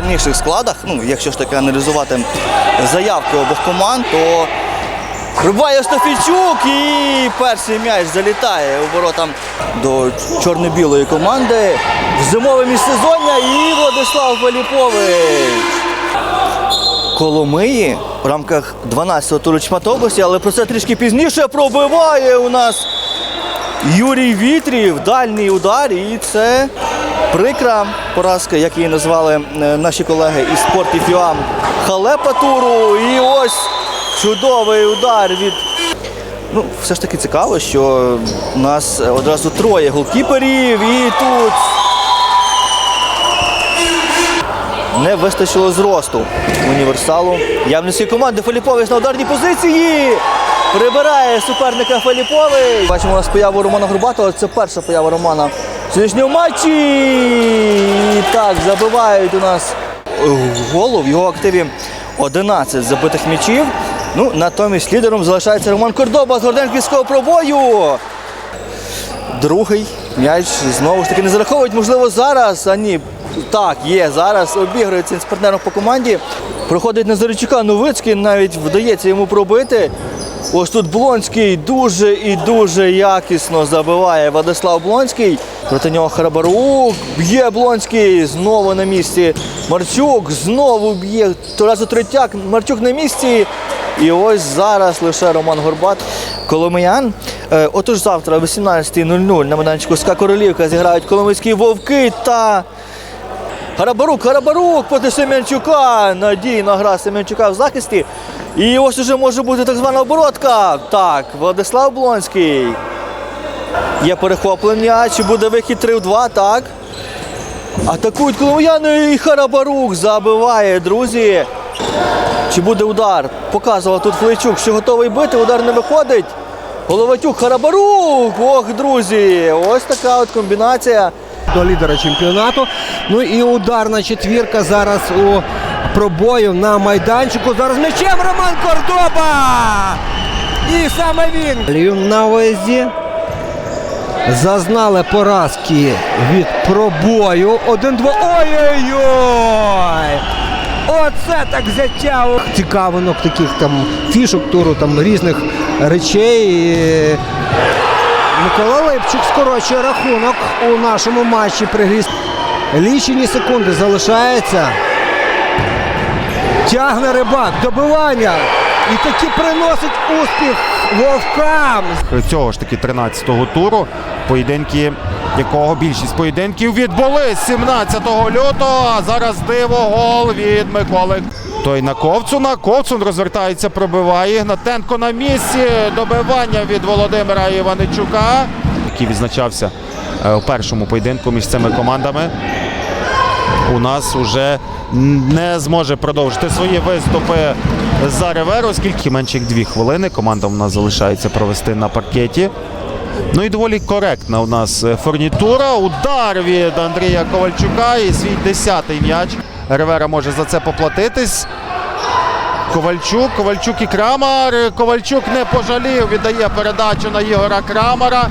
Сильніших складах, ну, якщо ж таки аналізувати заявки обох команд, то Рубає Стофійчук і перший м'яч залітає у воротам до чорно-білої команди. В зимове міжсезоння і Владислав Филіпович. Коломиї в рамках 12-го туру області, але про це трішки пізніше пробиває у нас Юрій Вітрів, дальній удар, і це прикра поразка, як її назвали е, наші колеги із спортів ЮАМ Халепа туру. І ось чудовий удар від. Ну, все ж таки цікаво, що у нас одразу троє голкіперів, і тут не вистачило зросту універсалу. Явницької команди Филіпович на ударній позиції. Прибирає суперника Филіпович. Бачимо у нас появу Романа Горбатова. Це перша поява Романа сьогоднішньому матчі. І так, забивають у нас голу. В його активі 11 забитих м'ячів. Ну, натомість лідером залишається Роман Кордоба з Горденківського пробою. Другий м'яч знову ж таки не зараховують. Можливо, зараз. А ні. Так, є зараз. Обігрується з партнером по команді. Проходить Назаричука Новицький, навіть вдається йому пробити. Ось тут Блонський дуже і дуже якісно забиває Владислав Блонський. Проти нього Харабарук. Б'є Блонський. Знову на місці. Марчук знову б'є. Разу третяк. Марчук на місці. І ось зараз лише Роман Горбат. Коломиян. Е, Отож завтра о 18.00 на майданчику СКА Королівка зіграють Коломийські вовки та Харабарук, Харабарук проти Семенчука. Надійна гра Семенчука в захисті. І ось уже може бути так звана оборотка. Так, Владислав Блонський. Є перехоплення. Чи буде вихід 3 в 2? Так. Атакують Коломияни і Харабарук забиває, друзі. Чи буде удар? Показував тут Флейчук, що готовий бити, удар не виходить. Головатюк Харабарук! Ох, друзі! Ось така от комбінація. До лідера чемпіонату. Ну і ударна четвірка зараз у пробою на майданчику. Зараз м'ячем Роман Кордоба! І саме він на виїзді. Зазнали поразки від пробою. 1-2. Ой-ой-ой! Оце так взяття! Цікавинок таких там фішок туру, там різних речей. Микола Липчук скорочує рахунок у нашому матчі. Пригріз. Лічені секунди залишається. Тягне рибак, добивання. І таки приносить успіх вовкам. цього ж таки 13-го туру, поєдинки якого більшість поєдинків відбулись 17 лютого. А зараз диво гол від Миколи. Той на Ковцуна. Ковцун розвертається, пробиває. Гнатенко на місці. Добивання від Володимира Іваничука, який відзначався е, у першому поєдинку між цими командами. У нас уже не зможе продовжити свої виступи за Ривер, оскільки менше як дві хвилини. Команда у нас залишається провести на паркеті. Ну і доволі коректна у нас е, фурнітура. Удар від Андрія Ковальчука і свій десятий м'яч. Ривера може за це поплатитись. Ковальчук, Ковальчук і Крамар. Ковальчук не пожалів, віддає передачу на Ігора Крамара.